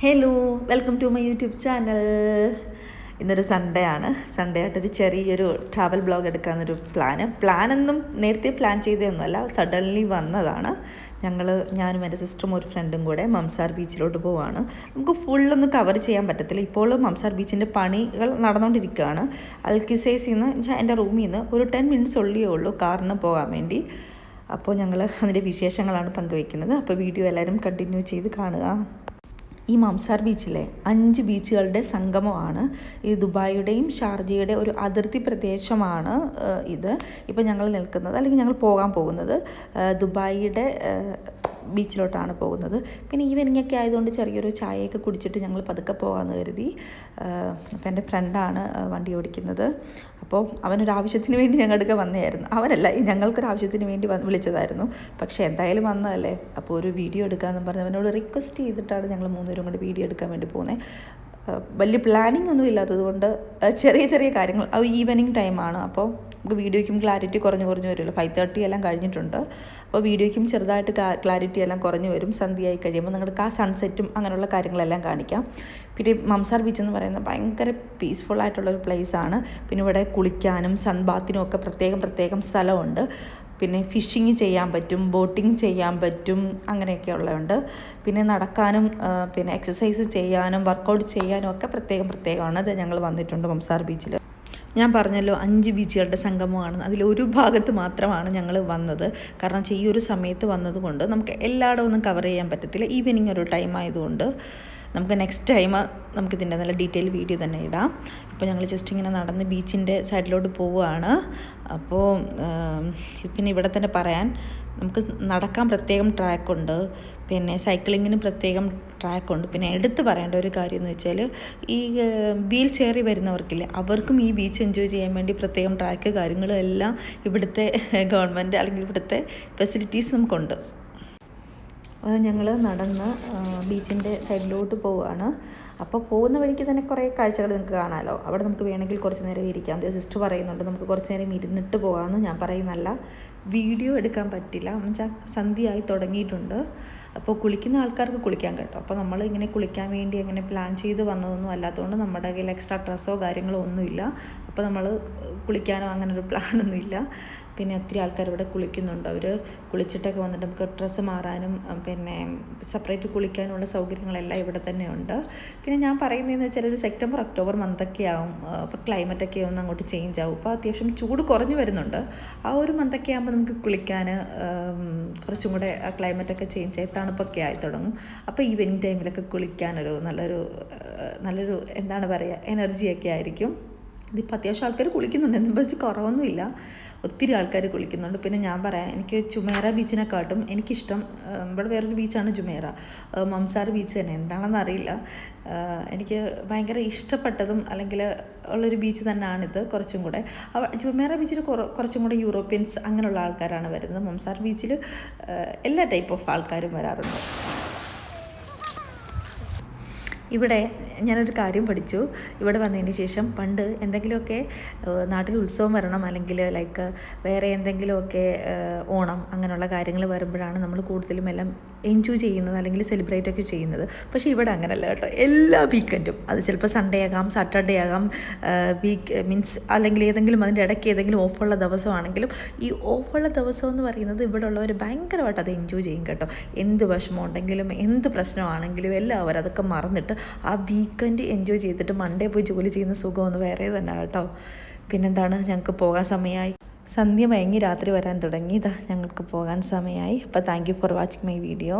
Hello welcome to my YouTube channel ഇന്നൊരു Sunday ആണ്. Sunday ആയിട്ടൊരു ചെറിയൊരു ട്രാവൽ ബ്ലോഗ് എടുക്കാമെന്നൊരു പ്ലാന് പ്ലാനൊന്നും നേരത്തെ പ്ലാൻ ചെയ്തതൊന്നുമല്ല. സഡൻലി വന്നതാണ്. ഞങ്ങൾ ഞാനും എന്റെ സിസ്റ്ററും ഒരു ഫ്രണ്ടും കൂടെ മംസാർ ബീച്ചിലോട്ട് പോവാണ്. നമുക്ക് ഫുള്ളൊന്നും കവർ ചെയ്യാൻ പറ്റത്തില്ല. ഇപ്പോൾ മംസാർ ബീച്ചിന്റെ പണികൾ നടന്നുകൊണ്ടിരിക്കുകയാണ് അൽക്കിസൈസിൽ നിന്ന് എന്റെ റൂമിൽ നിന്ന് ഒരു ടെൻ മിനിറ്റ്സ് ഉള്ളിയേ ഉള്ളൂ കാറിന് പോകാൻ വേണ്ടി. അപ്പോൾ ഞങ്ങൾ അതിന്റെ വിശേഷങ്ങളാണ് പങ്കുവയ്ക്കുന്നത് അപ്പോൾ വീഡിയോ എല്ലാവരും കണ്ടിന്യൂ ചെയ്ത് കാണുക. ഈ മംസാർ ബീച്ചിലെ അഞ്ച് ബീച്ചുകളുടെ സംഗമമാണ്. ഈ ദുബായിയുടെയും ഷാർജയുടെ ഒരു അതിർത്തി പ്രദേശമാണ് ഇത്. ഇപ്പോൾ ഞങ്ങൾ നിൽക്കുന്നത് അല്ലെങ്കിൽ ഞങ്ങൾ പോകാൻ പോകുന്നത് ദുബായിയുടെ ബീച്ചിലോട്ടാണ് പോകുന്നത്. പിന്നെ ഈവനിങ് ഒക്കെ ആയതുകൊണ്ട് ചെറിയൊരു ചായയൊക്കെ കുടിച്ചിട്ട് ഞങ്ങൾ പതുക്കെ പോകാമെന്ന് കരുതി. അപ്പോൾ എന്റെ ഫ്രണ്ടാണ് വണ്ടി ഓടിക്കുന്നത്. അപ്പോൾ അവനൊരു ആവശ്യത്തിന് വേണ്ടി ഞങ്ങളുടെ വന്നതായിരുന്നു. അവനല്ല ഞങ്ങൾക്കൊരു ആവശ്യത്തിന് വേണ്ടി വിളിച്ചതായിരുന്നു. പക്ഷേ എന്തായാലും വന്നതല്ലേ? അപ്പോൾ ഒരു വീഡിയോ എടുക്കാമെന്ന് പറഞ്ഞ് അവനോട് റിക്വസ്റ്റ് ചെയ്തിട്ടാണ് ഞങ്ങൾ മൂന്നുപേരും കൂടി വീഡിയോ എടുക്കാൻ വേണ്ടി പോകുന്നത് വലിയ പ്ലാനിങ് ഒന്നും ഇല്ലാത്തത് കൊണ്ട് ചെറിയ ചെറിയ കാര്യങ്ങൾ ഈവനിങ് ടൈമാണ്. അപ്പോൾ നമുക്ക് വീഡിയോയ്ക്കും ക്ലാരിറ്റി കുറഞ്ഞു കുറഞ്ഞു വരുമല്ലോ. ഫൈവ് തേർട്ടി എല്ലാം കഴിഞ്ഞിട്ടുണ്ട്. അപ്പോൾ വീഡിയോയ്ക്കും ചെറുതായിട്ട് ക്ലാരിറ്റി എല്ലാം കുറഞ്ഞു വരും. സന്ധ്യയായി കഴിയുമ്പോൾ നിങ്ങൾക്ക് ആ സൺസെറ്റും അങ്ങനെയുള്ള കാര്യങ്ങളെല്ലാം കാണിക്കാം. പിന്നെ മംസാർ ബീച്ച് എന്ന് പറയുന്നത് ഭയങ്കര പീസ്ഫുൾ ആയിട്ടുള്ളൊരു ആണ്. പിന്നെ ഇവിടെ കുളിക്കാനും സൺ ബാത്തിനും ഒക്കെ പ്രത്യേകം പ്രത്യേകം സ്ഥലമുണ്ട്. പിന്നെ ഫിഷിങ് ചെയ്യാൻ പറ്റും ബോട്ടിങ് ചെയ്യാൻ പറ്റും അങ്ങനെയൊക്കെ ഉള്ളതുണ്ട്. പിന്നെ നടക്കാനും പിന്നെ എക്സസൈസ് ചെയ്യാനും വർക്കൗട്ട് ചെയ്യാനും ഒക്കെ പ്രത്യേകം പ്രത്യേകമാണ്. അത് ഞങ്ങൾ വന്നിട്ടുണ്ട് മംസാർ ബീച്ചിൽ ഞാൻ പറഞ്ഞല്ലോ അഞ്ച് ബീച്ചുകളുടെ സംഗമമാണ്. അതിലൊരു ഭാഗത്ത് മാത്രമാണ് ഞങ്ങൾ വന്നത്. കാരണം ഈ ഒരു സമയത്ത് വന്നതുകൊണ്ട് നമുക്ക് എല്ലായിടവും ഒന്നും കവർ ചെയ്യാൻ പറ്റത്തില്ല. ഈവനിങ് ഒരു ടൈം ആയതുകൊണ്ട്. നമുക്ക് നെക്സ്റ്റ് ടൈം നമുക്കിതിന്റെ നല്ല ഡീറ്റെയിൽ വീഡിയോ തന്നെ ഇടാം. ഇപ്പോൾ ഞങ്ങൾ ജസ്റ്റ് ഇങ്ങനെ നടന്ന് ബീച്ചിന്റെ സൈഡിലോട്ട് പോവുകയാണ്. അപ്പോൾ പിന്നെ ഇവിടെ തന്നെ പറയാൻ നമുക്ക് നടക്കാൻ പ്രത്യേകം ട്രാക്കുണ്ട് പിന്നെ സൈക്ലിങ്ങിന് പ്രത്യേകം ട്രാക്കുണ്ട് പിന്നെ എടുത്തു പറയേണ്ട ഒരു കാര്യം എന്ന് വെച്ചാൽ ഈ വീൽ ചെയറിൽ വരുന്നവർക്കില്ലേ അവർക്കും ഈ ബീച്ച് എൻജോയ് ചെയ്യാൻ വേണ്ടി പ്രത്യേകം ട്രാക്ക് കാര്യങ്ങളും എല്ലാം ഇവിടുത്തെ ഗവൺമെന്റ് അല്ലെങ്കിൽ ഇവിടുത്തെ ഫെസിലിറ്റീസ് നമുക്കുണ്ട്. ഞങ്ങൾ നടന്ന് ബീച്ചിന്റെ സൈഡിലോട്ട് പോവുകയാണ് അപ്പോൾ പോകുന്ന വഴിക്ക് തന്നെ കുറേ കാഴ്ചകൾ നിങ്ങൾക്ക് കാണാമല്ലോ അവിടെ നമുക്ക് വേണമെങ്കിൽ കുറച്ച് നേരം ഇരിക്കാം. സിസ്റ്റർ പറയുന്നുണ്ട് നമുക്ക് കുറച്ച് നേരം ഇരുന്നിട്ട് പോകാമെന്ന് ഞാൻ പറയുന്നല്ല വീഡിയോ എടുക്കാൻ പറ്റില്ല. എന്ന് വെച്ചാൽ സന്ധ്യയായി തുടങ്ങിയിട്ടുണ്ട്. അപ്പോൾ കുളിക്കുന്ന ആൾക്കാർക്ക് കുളിക്കാൻ കേട്ടോ. അപ്പോൾ നമ്മൾ ഇങ്ങനെ കുളിക്കാൻ വേണ്ടി അങ്ങനെ പ്ലാൻ ചെയ്ത് വന്നതൊന്നും അല്ലാത്തതുകൊണ്ട് നമ്മുടെ കയ്യിൽ എക്സ്ട്രാ ഡ്രസ്സോ കാര്യങ്ങളോ ഒന്നുമില്ല. അപ്പോൾ നമ്മൾ കുളിക്കാനോ അങ്ങനെ ഒരു പ്ലാനൊന്നും ഇല്ല പിന്നെ ഒത്തിരി ആൾക്കാർ ഇവിടെ കുളിക്കുന്നുണ്ട്. അവർ കുളിച്ചിട്ടൊക്കെ വന്നിട്ട് നമുക്ക് ഡ്രസ്സ് മാറാനും പിന്നെ സെപ്പറേറ്റ് കുളിക്കാനുള്ള സൗകര്യങ്ങളെല്ലാം ഇവിടെ തന്നെ ഉണ്ട് പിന്നെ ഞാൻ പറയുന്നതെന്ന് വെച്ചാൽ ഒരു സെപ്റ്റംബർ ഒക്ടോബർ മന്തൊക്കെ ആവും അപ്പോൾ ക്ലൈമറ്റൊക്കെ ഒന്ന് അങ്ങോട്ട് ചേഞ്ച് ആവും. അപ്പോൾ അത്യാവശ്യം ചൂട് കുറഞ്ഞു വരുന്നുണ്ട്. ആ ഒരു മന്തൊക്കെ ആകുമ്പോൾ നമുക്ക് കുളിക്കാൻ കുറച്ചും കൂടെ ക്ലൈമറ്റൊക്കെ ചേഞ്ച് ആയി തണുപ്പൊക്കെ ആയി തുടങ്ങും. അപ്പോൾ ഈവനിങ് ടൈമിലൊക്കെ കുളിക്കാനൊരു നല്ലൊരു നല്ലൊരു എന്താണ് പറയുക എനർജിയൊക്കെ ആയിരിക്കും. ഇതിപ്പോൾ അത്യാവശ്യം ആൾക്കാർ കുളിക്കുന്നുണ്ട്. എന്നും വെച്ച് കുറവൊന്നുമില്ല. ഒത്തിരി ആൾക്കാർ കുളിക്കുന്നുണ്ട്. പിന്നെ ഞാൻ പറയാം എനിക്ക് ചുമേറ ബീച്ചിനെക്കാട്ടും എനിക്കിഷ്ടം ഇവിടെ വേറൊരു ബീച്ചാണ് ചുമേറ. മംസാർ ബീച്ച് തന്നെ. എന്താണെന്ന് അറിയില്ല. എനിക്ക് ഭയങ്കര ഇഷ്ടപ്പെട്ടതും അല്ലെങ്കിൽ ഉള്ളൊരു ബീച്ച് തന്നെയാണിത് കുറച്ചും കൂടെ. ജുമേറ ബീച്ചിൽ കുറ കുറച്ചും കൂടെ യൂറോപ്യൻസ് അങ്ങനെയുള്ള ആൾക്കാരാണ് വരുന്നത്. മംസാർ ബീച്ചിൽ എല്ലാ ടൈപ്പ് ഓഫ് ആൾക്കാരും വരാറുണ്ട്. ഇവിടെ ഞാനൊരു കാര്യം പഠിച്ചു. ഇവിടെ വന്നതിന് ശേഷം പണ്ട് എന്തെങ്കിലുമൊക്കെ നാട്ടിൽ ഉത്സവം വരണം അല്ലെങ്കിൽ ലൈക്ക് വേറെ എന്തെങ്കിലുമൊക്കെ ഓണം അങ്ങനെയുള്ള കാര്യങ്ങൾ വരുമ്പോഴാണ് നമ്മൾ കൂടുതലും എല്ലാം എൻജോയ് ചെയ്യുന്നത് അല്ലെങ്കിൽ സെലിബ്രേറ്റ് ഒക്കെ ചെയ്യുന്നത്. പക്ഷേ ഇവിടെ അങ്ങനെയല്ല കേട്ടോ. എല്ലാ വീക്കെൻഡും അത് ചിലപ്പോൾ സൺഡേ ആകാം സാറ്റർഡേ ആകാം വീക്ക് മീൻസ് അല്ലെങ്കിൽ ഏതെങ്കിലും അതിന്റെ ഇടയ്ക്ക് ഏതെങ്കിലും ഓഫുള്ള ദിവസമാണെങ്കിലും ഈ ഓഫുള്ള ദിവസം എന്ന് പറയുന്നത് ഇവിടെ ഉള്ളവർ ഭയങ്കരമായിട്ട് അത് എൻജോയ് ചെയ്യും കേട്ടോ. എന്ത് വിഷമം ഉണ്ടെങ്കിലും എന്ത് പ്രശ്നമാണെങ്കിലും എല്ലാവരും അതൊക്കെ മറന്നിട്ട് ആ വീക്കെൻഡ് എൻജോയ് ചെയ്തിട്ട് മൺഡേ പോയി ജോലി ചെയ്യുന്ന സുഖം ഒന്ന് വേറെ തന്നെ കേട്ടോ. പിന്നെന്താണ്? ഞങ്ങൾക്ക് പോകാൻ സമയമായി സന്ധ്യ മയങ്ങി രാത്രി വരാൻ തുടങ്ങി. ഇതാ ഞങ്ങൾക്ക് പോകാൻ സമയമായി അപ്പോൾ thank for watching my video